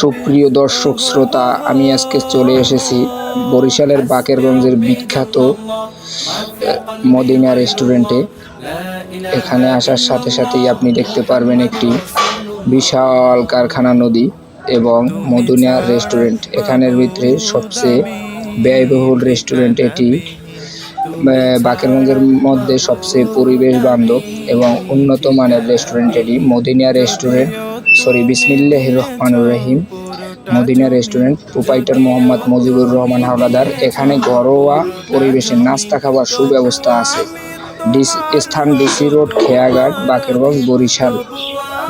সুপ্রিয় দর্শক শ্রোতা, আমি আজকে চলে এসেছি বরিশালের বাকেরগঞ্জের বিখ্যাত মদিনা রেস্টুরেন্টে। এখানে আসার সাথে সাথেই আপনি দেখতে পারবেন একটি বিশাল কারখানা নদী এবং মদিনা রেস্টুরেন্ট। এখানের ভিতরে সবচেয়ে ব্যয়বহুল রেস্টুরেন্ট এটি বাকেরগঞ্জের মধ্যে সবচেয়ে পরিবেশ বান্ধব এবং উন্নত মানের রেস্টুরেন্ট এটি, মদিনা রেস্টুরেন্ট। সরি বিসমিল্লাহ রহমানুর রহিম। Madina restaurant proprietor Mohammad Mujibur Rahman Howlader. এখানে ঘরোয়া পরিবেশে নাস্তা খাবার সুব্যবস্থা আছে। ডিস, স্থান DC road, Kheyaghat, Bakerganj, Barisal.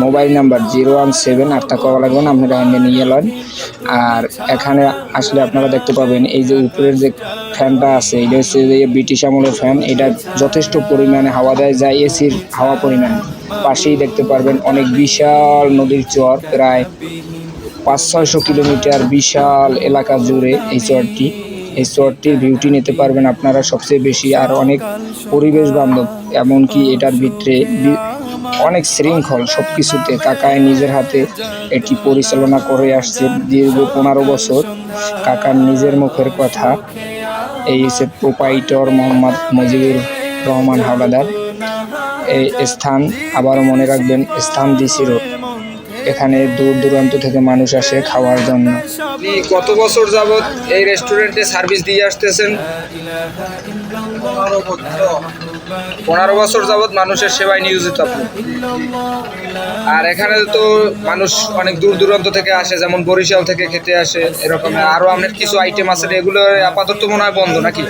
Mobile number zero one seven আটটা কওয়া লাগবেন আপনারা এনে নিয়ে এলেন আর এখানে আসলে আপনারা দেখতে পাবেন, এই যে উপরের যে ফ্যানটা আছে, এটা হচ্ছে যে ব্রিটিশ আমলের ফ্যান, এটা যথেষ্ট পরিমাণে হাওয়া দেয় যায় এসির হাওয়া পরিমাণ। পাশেই দেখতে পারবেন অনেক বিশাল নদীর চর, প্রায় পাঁচ ছয়শো কিলোমিটার বিশাল এলাকা জুড়ে এই চরটি। এই চরটির বিউটি নিতে পারবেন আপনারা সবচেয়ে বেশি আর অনেক পরিবেশ বান্ধব, এমনকি এটার ভিতরে অনেক শৃঙ্খল সব কিছুতে কাকায় নিজের হাতে এটি পরিচালনা করে আসছে দীর্ঘ পনেরো বছর। কাকার নিজের মুখের কথা, এই হচ্ছে প্রোপাইটর মোহাম্মদ মজিবুর রহমান হাওলাদার। এই স্থান আবারও মনে রাখবেন, স্থান ডিসি রোড এখানে দূর দূরান্ত থেকে মানুষ আসে খাওয়ার জন্য। কত বছর যাবৎ এই রেস্টুরেন্টে সার্ভিস দিয়ে আসতেছেন? পনেরো বছর। যাবৎ মানুষের সেবায় নিয়োজিত আর এখানে তো মানুষ অনেক দূর দূরান্ত থেকে আসে, যেমন বরিশাল থেকে খেতে আসে, এরকম। আরও আপনার কিছু আইটেম আছে, এগুলো আপাতত মনে হয় বন্ধ নাকি?